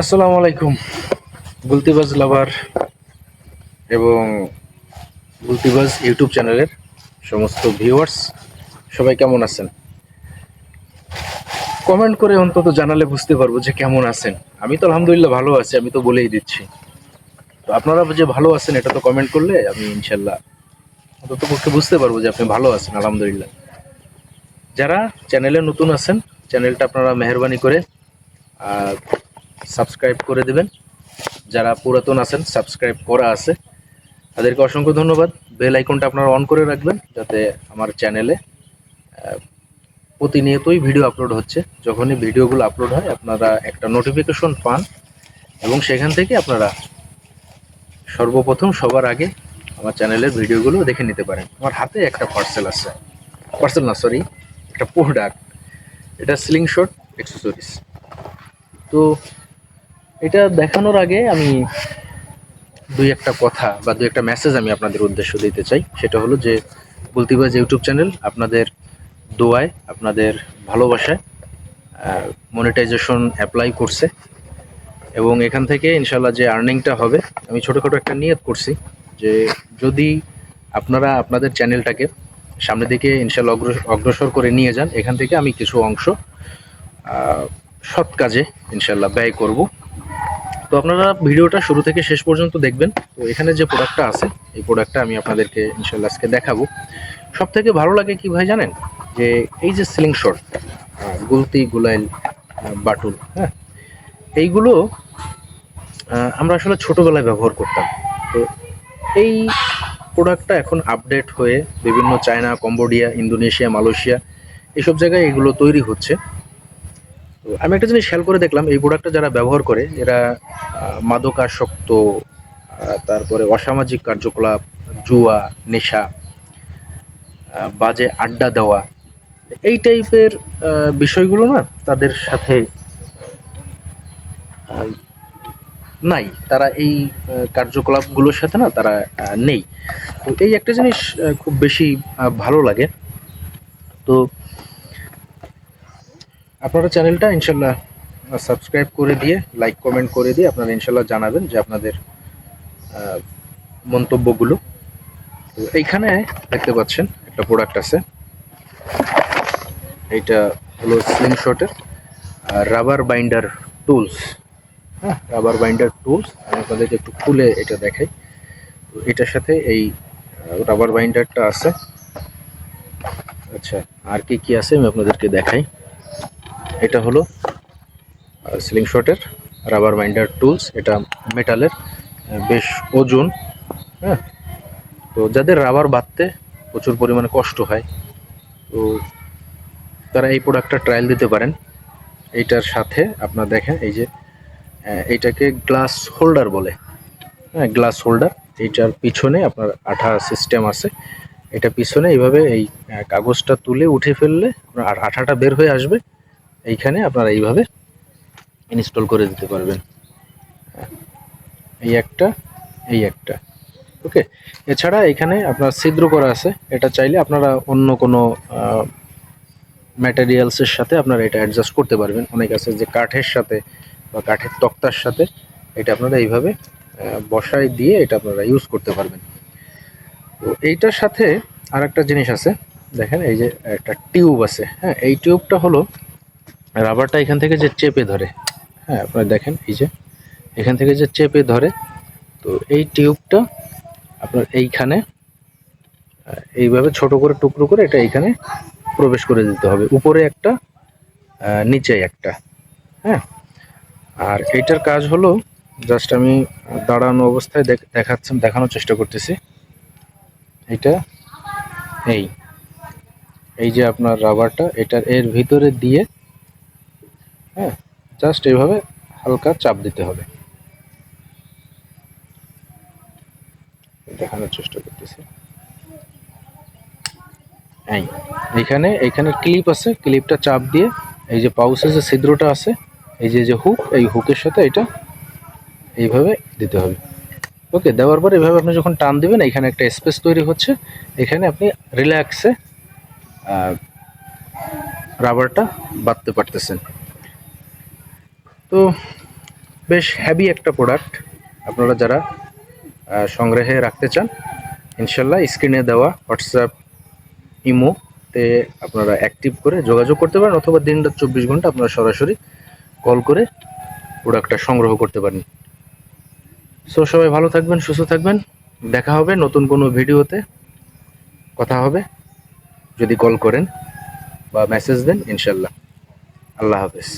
আসসালামু আলাইকুম। গুলতিবাজ লাভার এবং গুলতিবাজ ইউটিউব চ্যানেলের সমস্ত ভিউয়ার্স, সবাই কেমন আছেন? কমেন্ট করে অন্তত জানালে বুঝতে পারব যে কেমন আছেন। আমি তো আলহামদুলিল্লাহ ভালো আছি, আমি তো বলেই দিচ্ছি। তো আপনারা যে ভালো আছেন, এটা তো কমেন্ট করলে আমি ইনশাল্লাহ অন্তত পক্ষে বুঝতে পারব যে আপনি ভালো আছেন, আলহামদুলিল্লাহ। যারা চ্যানেলে নতুন আছেন, চ্যানেলটা আপনারা মেহরবানি করে সাবস্ক্রাইব করে দেবেন। যারা পুরাতন আছেন, সাবস্ক্রাইব করা আছে। তাদেরকে অসংখ্য ধন্যবাদ। বেল আইকনটা আপনারা অন করে রাখবেন যাতে আমার চ্যানেলে প্রতিনিয়তই ভিডিও আপলোড হচ্ছে। যখনই ভিডিওগুলো আপলোড হয়, আপনারা একটা নোটিফিকেশন পান এবং সেখান থেকে আপনারা সর্বপ্রথম সবার আগে আমার চ্যানেলের ভিডিওগুলো দেখে নিতে পারেন। আমার হাতে একটা পার্সেল আছে। পার্সেল না সরি একটা প্রোডাক্ট এটা স্লিং শট অ্যাক্সেসরিজ তো এটা দেখানোর আগে আমি দুই একটা কথা বা দুই একটা মেসেজ আমি আপনাদের উদ্দেশ্য দিতে চাই। সেটা হলো যে বুলতিবাজ ইউটিউব চ্যানেল আপনাদের দোয়ায়, আপনাদের ভালোবাসায় মনিটাইজেশন অ্যাপ্লাই করছে এবং এখান থেকে ইনশাল্লাহ যে আর্নিংটা হবে, আমি ছোটোখাটো একটা নিয়ত করছি যে যদি আপনারা আপনাদের চ্যানেলটাকে সামনের দিকে ইনশাল্লাহ অগ্র- অগ্রসর করে নিয়ে যান, এখান থেকে আমি কিছু অংশ সৎ কাজে ইনশাল্লাহ ব্যয় করব। তো আপনারা ভিডিওটা শুরু থেকে শেষ পর্যন্ত দেখবেন। তো এখানে যে প্রোডাক্টটা আছে, এই প্রোডাক্টটা আমি আপনাদেরকে ইনশাল্লাহ আজকে দেখাবো। সব থেকে ভালো লাগে কি ভাই জানেন? যে এই যে সিলিং শট গুলতি, গুলাইল বাটুল হ্যাঁ এইগুলো আমরা আসলে ছোটোবেলায় ব্যবহার করতাম। তো এই প্রোডাক্টটা এখন আপডেট হয়ে বিভিন্ন চায়না, কম্বোডিয়া, ইন্দোনেশিয়া, মালয়েশিয়া এইসব জায়গায় এগুলো তৈরি হচ্ছে। আমি একটা জিনিস খেয়াল করে দেখলাম, এই প্রোডাক্টটা যারা ব্যবহার করে, এরা মাদকাসক্ত তারপরে অসামাজিক কার্যকলাপ, জুয়া, নেশা বাজে আড্ডা দেওয়া, এই টাইপের বিষয়গুলো না তাদের সাথে নাই। তারা এই কার্যকলাপগুলোর সাথে না তারা নেই। তো এই একটা জিনিস খুব বেশি ভালো লাগে। তো আপনারা চ্যানেলটা ইনশাল্লাহ সাবস্ক্রাইব করে দিয়ে লাইক কমেন্ট করে দিয়ে আপনারা ইনশাল্লাহ জানাবেন যে আপনাদের মন্তব্যগুলো। তো এইখানে দেখতে পাচ্ছেন একটা প্রোডাক্ট আছে। এইটা হলো স্লিং শটের রাবার বাইন্ডার টুলস হ্যাঁ রাবার বাইন্ডার টুলস আমি আপনাদেরকে একটু খুলে এটা দেখাই। তো এটার সাথে এই রাবার বাইন্ডারটা আছে। আচ্ছা আর কি কি আছে আমি আপনাদেরকে দেখাই। এটা হলো স্লিং শটের রাবার বাইন্ডার টুলস এটা মেটালের বেশ ওজন হ্যাঁ? তো যাদের রাবার বাঁধতে প্রচুর পরিমাণে কষ্ট হয়, তো তারা এই প্রোডাক্টটা ট্রায়াল দিতে পারেন। এইটার সাথে আপনার দেখেন এই যে এইটাকে গ্লাস হোল্ডার বলে হ্যাঁ? গ্লাস হোল্ডার এইটার পিছনে আপনার আঠা সিস্টেম আছে। এটা পিছনে এইভাবে এই কাগজটা তুলে উঠে ফেললে আঠাটা বের হয়ে আসবে এইখানে আপনারা এইভাবে ইনস্টল করে দিতে পারবেন। এই একটা এই একটা, ওকে? এছাড়া এখানে আপনার ছিদ্র করা আছে। এটা চাইলে আপনারা অন্য কোনো ম্যাটেরিয়ালসের সাথে আপনারা এটা অ্যাডজাস্ট করতে পারবেন। অনেক আছে যে কাঠের সাথে বা কাঠের তক্তার সাথে এটা আপনারা এইভাবে বসায় দিয়ে এটা আপনারা ইউজ করতে পারবেন। তো এইটার সাথে আর একটা জিনিস আছে। দেখেন, এই যে একটা টিউব আছে। হ্যাঁ এই টিউবটা হলো রাবারটা এখান থেকে যে চেপে ধরে হ্যাঁ আপনারা দেখেন এই যে, এখান থেকে যে চেপে ধরে, তো এই টিউবটা আপনার এইখানে এইভাবে ছোট করে, টুকরো করে এটা এইখানে প্রবেশ করে দিতে হবে। উপরে একটা নিচে একটা হ্যাঁ। আর এইটার কাজ হলো জাস্ট আমি দাঁড়ানো অবস্থায় দেখ- দেখাচ্ছেন, দেখানোর চেষ্টা করতেছি। এটা এই এই যে আপনার রাবারটা, এটার এর ভিতরে দিয়ে হ্যাঁ জাস্ট এইভাবে হালকা চাপ দিতে হবে। দেখানোর চেষ্টা করতেছি। এই, এইখানে এইখানে ক্লিপ আছে ক্লিপটা চাপ দিয়ে এই যে পাউসে যে ছিদ্রটা আছে, এই যে যে হুক এই হুকের সাথে এটা এইভাবে দিতে হবে। ওকে দেওয়ার পর এভাবে আপনি যখন টান দিবেন এখানে একটা স্পেস তৈরি হচ্ছে, এখানে আপনি রিল্যাক্সে রাবারটা বাঁধতে পারতেছেন। তো বেশ হ্যাভি একটা প্রোডাক্ট আপনারা যারা সংগ্রহে রাখতে চান, ইনশাল্লাহ স্ক্রিনে দেওয়া হোয়াটসঅ্যাপ ইমোতে আপনারা অ্যাক্টিভ করে যোগাযোগ করতে পারেন অথবা দিন রাত চব্বিশ ঘণ্টা আপনারা সরাসরি কল করে প্রোডাক্টটা সংগ্রহ করতে পারেন। সো সবাই ভালো থাকবেন, সুস্থ থাকবেন। দেখা হবে নতুন কোনো ভিডিওতে। কথা হবে। যদি কল করেন বা মেসেজ দেন, ইনশাল্লাহ। আল্লাহ হাফেজ।